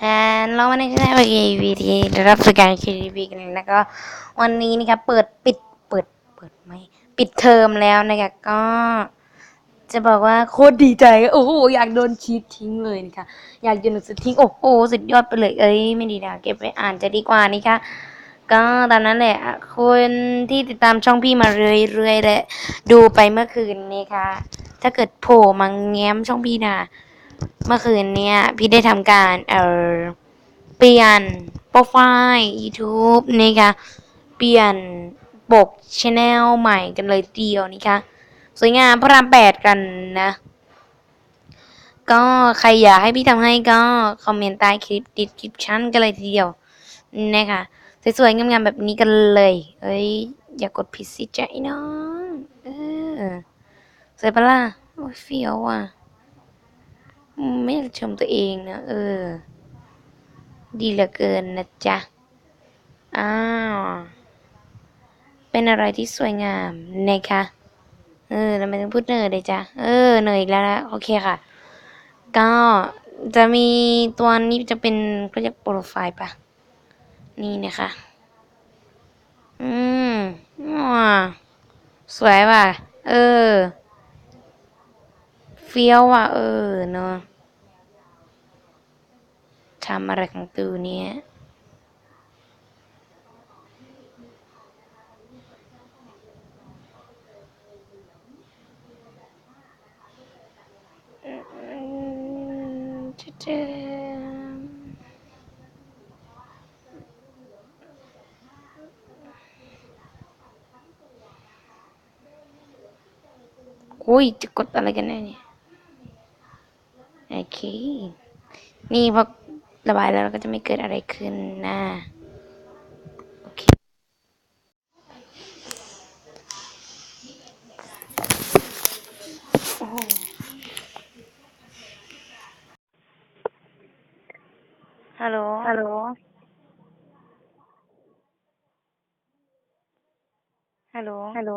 แทนเรามาในช่องวีวีทีรับสการคีรีบีกันแล้วก็ วันนี้นะครับเปิดปิดเปิดเปิดไม่ปิดเทอมแล้วนะคะก็ จะบอกว่าโคตรดีใจโอ้โหอยากโดนชีททิ้งเลยนะคะอยากโยนหนังสือทิ้งโอ้โหสุดยอดไปเลยเอ้ยไม่ดีนะเก็บไว้อ่านจะดีกว่านี่ค่ะก็ตามนั้นแหละคนที่ติดตามช่องพี่มาเรื่อยๆและดูไปเมื่อคืนนี่ค่ะ ถ้าเกิดโผล่มาแง้มช่องพี่นะ เมื่อคืนเนี่ยพี่ได้ทำการเออเปลี่ยนโปรไฟล์ YouTube นี่ค่ะเปลี่ยนปกชแนลใหม่กันเลยเดียวนี่ค่ะสวยงามพระรามแปดกันนะ ก็ใครอยากให้พี่ทำให้ก็ คอมเมนต์ใต้คลิปติดคลิปชั้นกันเลยทีเดียวนะคะสวยๆงามๆแบบนี้กันเลย เอ้ย อย่ากดผิดสิใจน้อง เออสวยปะล่ะโอ้ยเฟี้ยวอะ ไม่อยากชมตัวเองนะ เออ ดีเหลือเกินนะจ๊ะ อ้าว เป็นอะไรที่สวยงามนะคะเออทำไมถึงพูดเนยเลยจ้ะ เออ เนยอีกแล้วนะโอเคค่ะ ก็จะมีตัวนี้จะเป็นก็เรียกโปรไฟล์ปะนี่นะคะ อืมว้าสวยว่ะ เออ เฟี้ยวว่ะ เออ เนาะ ทำอะไรของตูเนี่ยอืมจะเจออุ้ยจะกดอะไรกันแน่เนี่ยโอเคนี่พอระบายแล้วเราก็จะไม่เกิดอะไรขึ้นนะโอเคโอ้โหฮัลโหล ฮัลโหล ฮัลโหล ฮัลโหล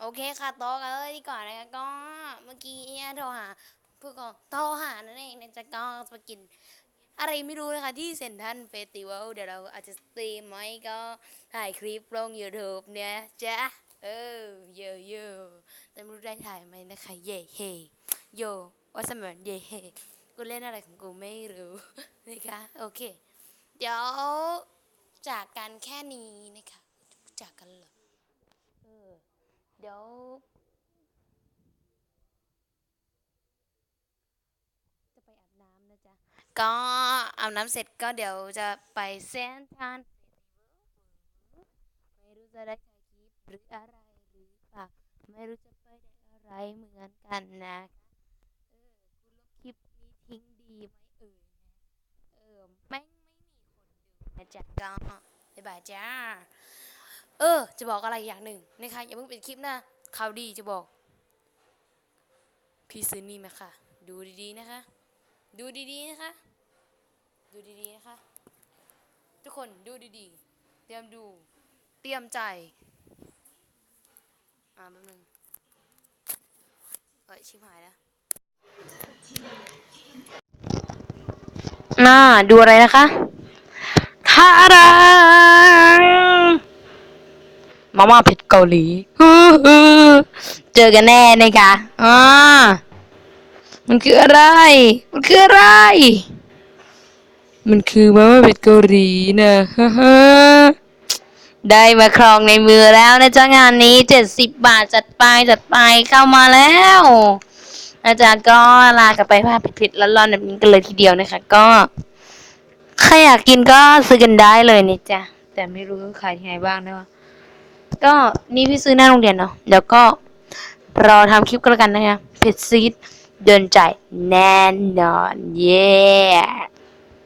โอเคค่ะโต๊ะกันเลยดีกว่านะคะก็เมื่อกี้เนี่ยโทรหาเพื่อนก็โทรหานั่นเองนะจ๊ะก็จะไปกิน อะไรไม่รู้นะคะที่เซนทันเฟสติวัลเดี๋ยวเราอาจจะสตรีมไหมก็ถ่ายคลิปลง YouTube เนี่ยจ้ะเออเยอะเยอะแต่ไม่รู้ได้ถ่ายไหมนะคะเย่เฮโยว่าสมัยเย่เฮกูเล่นอะไรของกูไม่รู้นะคะโอเค เดี๋ยวจากกันแค่นี้นะคะจากกันเหรอ เดี๋ยว จะไปอาบน้ำนะจ๊ะ ก็อาบน้ำเสร็จก็เดี๋ยวจะไปเซนทรันไม่รู้จะได้ถ่ายคลิปหรืออะไรหรือเปล่าไม่รู้จะไปได้อะไรเหมือนกันนะเออกูลบคลิปนี้ทิ้งดีไหมเอ่ยนะเออแม่งไม่มีคนดูนะจ๊ะก็บ๊ายบายจ้า เออ จะบอกอะไรอย่างหนึ่งนะคะอย่าเพิ่งปิดคลิปนะข่าวดีจะบอก พี่ซื้อนี่มาค่ะดูดีๆนะคะ ดูดีๆนะคะ ดูดีๆนะคะ ทุกคนดูดีๆ เตรียมดู เตรียมใจ อ่าแป๊บนึงเฮ้ยชิบหายแล้วน่าดูอะไรนะคะทาดา มาม่าเผ็ดเกาหลีเจอกันแน่นะคะอ่ามันคืออะไร มันคืออะไร มันคือมาม่าเป็ดเกาหลีนะฮ่าฮ่าได้มาครองในมือแล้วนะจ๊ะงานนี้เจ็ดสิบบาทจัดไปจัดไปเข้ามาแล้วนะจ๊ะก็ลากลับไปผ้าผิดๆร้อนๆแบบนี้กันเลยทีเดียวนะคะ ก็ใครอยากกินก็ซื้อกันได้เลยนี่จ้ะแต่ไม่รู้ขายที่ไหนบ้างนะวะ ก็นี่พี่ซื้อหน้าโรงเรียนเนาะเดี๋ยวก็รอทำคลิปก็แล้วกันนะคะเผ็ดซีดเดินใจแน่นอน เย้